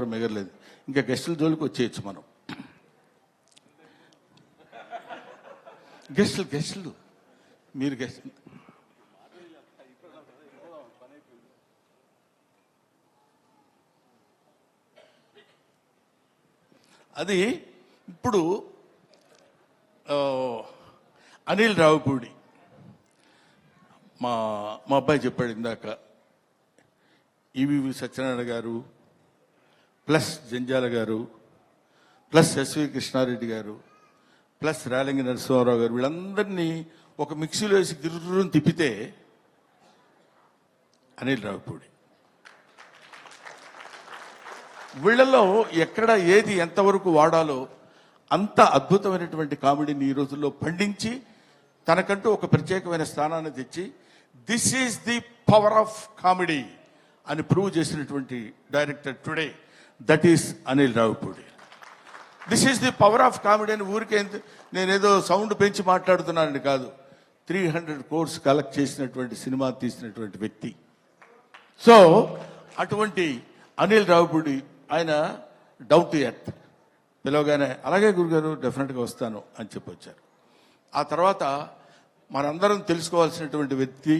ఎవరు మిగరలేదు. ఇంకా గెస్టుల జోలికి వచ్చేయచ్చు మనం. గెస్టులు గెస్టులు. మీరు గెస్ట్ అది ఇప్పుడు అనిల్ రావుపూడి. మా మా అబ్బాయి చెప్పాడు ఇందాక. ఈవీవి సత్యనారాయణ గారు ప్లస్ జంజాల గారు ప్లస్ ఎస్వి కృష్ణారెడ్డి గారు ప్లస్ రేలంగి నరసింహారావు గారు వీళ్ళందరినీ ఒక మిక్సీలో వేసి గిర్రుని తిప్పితే అనిల్ రావుపూడి వీళ్ళలో ఎక్కడ ఏది ఎంతవరకు వాడాలో అంత అద్భుతమైనటువంటి కామెడీని ఈ రోజుల్లో పండించి తనకంటూ ఒక ప్రత్యేకమైన స్థానాన్ని తెచ్చి this is the power of comedy అని ప్రూవ్ చేసినటువంటి director today that is Anil Ravipudi this is the power of comedy అని ఊరికే నేనేదో సౌండ్ పెంచి మాట్లాడుతున్నానని కాదు. త్రీ హండ్రెడ్ కోర్స్ కలెక్ట్ చేసినటువంటి సినిమా తీసినటువంటి వ్యక్తి. సో అటువంటి అనిల్ రావుపూడి ఆయన డౌన్ టు ఎర్త్ పిలవగానే అలాగే గురుగారు డెఫినెట్గా వస్తాను అని చెప్పొచ్చారు. ఆ తర్వాత మనందరం తెలుసుకోవాల్సినటువంటి వ్యక్తి